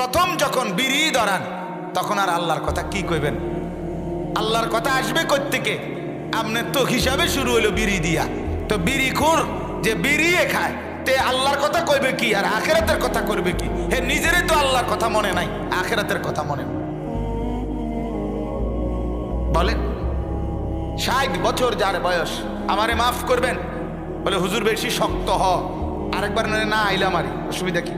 প্রথম যখন বিড়ি ধরান, তখন আর আল্লাহর কথা কি কইবেন? আল্লাহর কথা আসবে থেকে আপনার তো হিসাবে শুরু হলো বিড়ি দিয়া। তো বিড়ি খুর, যে বিড়িয়ে খায়, তে আল্লাহর কথা কইবে কি? আর আখেরাতের কথা করবে কি? হে, নিজেরই তো আল্লাহর কথা মনে নাই, আখেরাতের কথা মনে বলেন, ষাট বছর যার বয়স, আমারে মাফ করবেন? বলে, হুজুর, বেশি শক্ত হ। আরেকবার না আইলে আমারই অসুবিধা কি?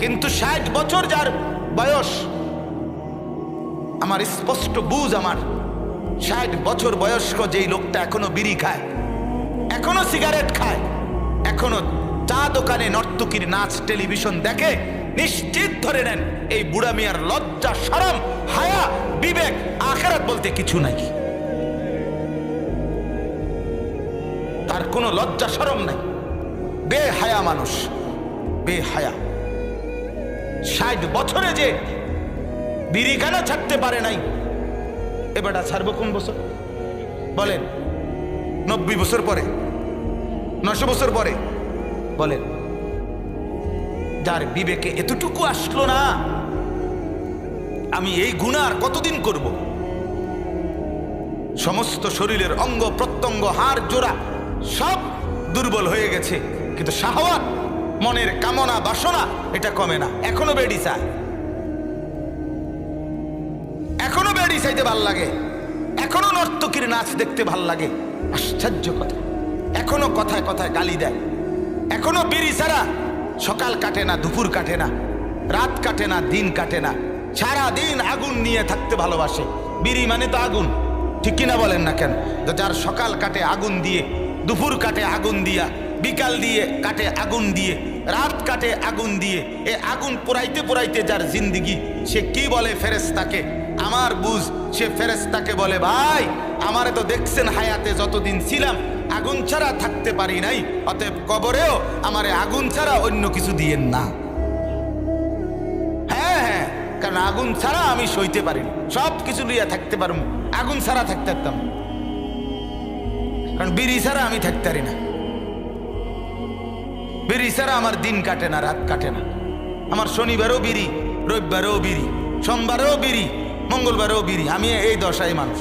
কিন্তু ষাট বছর যার বয়স, আমার স্পষ্ট বুঝ আমার, ষাট বছর বয়স্ক যেই লোকটা এখনও বিড়ি খায়, এখনও সিগারেট খায়, এখনও চা দোকানে নর্তকীর নাচ টেলিভিশন দেখে নিশ্চিত ধরে নেন এই বুড়া মিয়ার লজ্জা, সরম, হায়া, বিবেক, আখেরাত বলতে কিছু নাই। তার কোনো লজ্জা, সরম নাই। বেহায়া মানুষ, বেহায়া। ষাট বছরে যে বিড়ি কেন ছাড়তে পারে নাই? এবারটা ছাড়বো কোন বছর বলেন, নব্বই বছর পরে, নশো বছর পরে, বলেন, যার বিবেকে এতটুকু আসলো না, আমি এই গুণার কতদিন করব? সমস্ত শরীরের অঙ্গ প্রত্যঙ্গ, হাড় জোড়া সব দুর্বল হয়ে গেছে, কিন্তু শাহওয়াত মনের কামনা, বাসনা, এটা কমে না। এখনও বেডি চায়। এখনও বেডি চাইতে ভালো লাগে। এখনও নর্তকীর নাচ দেখতে ভালো লাগে। আশ্চর্য কথা। এখনও কথায় কথায় গালি দেয়। এখনও বিড়ি ছাড়া সকাল কাটে না, দুপুর কাটে না, রাত কাটে না, দিন কাটে না। সারা দিন আগুন নিয়ে থাকতে ভালোবাসে। বিড়ি মানে তো আগুন। ঠিক কিনা বলেন না কেন? যার সকাল কাটে, আগুন দিয়ে, দুপুর কাটে, আগুন দিয়া বিকাল দিয়ে কাটে আগুন দিয়ে, রাত কাটে আগুন দিয়ে। এ আগুন পোড়াইতে পোড়াইতে যার জিন্দিগি, সে কি বলে ফেরেস্তাকে আমার বুঝ, সে ফেরেস্তাকে বলে, ভাই, আমারে তো দেখছেন হায়াতে যতদিন ছিলাম, আগুন ছাড়া থাকতে পারি নাই। অতএব কবরেও আমারে আগুন ছাড়া অন্য কিছু দিয়েন না। হ্যাঁ হ্যাঁ কারণ আগুন ছাড়া আমি সইতে পারি সব কিছু নিয়ে থাকতে পারব। আগুন ছাড়া থাকতে পারতাম। কারণ বিড়ি ছাড়া আমি থাকতে পারি না। বিড়ি ছাড়া আমার দিন কাটে না, রাত কাটে না। আমার শনিবারও বিড়ি, রবিবারেও বিড়ি, সোমবারেও বিড়ি, মঙ্গলবারেও বিড়ি, আমি এই দশাই মানুষ।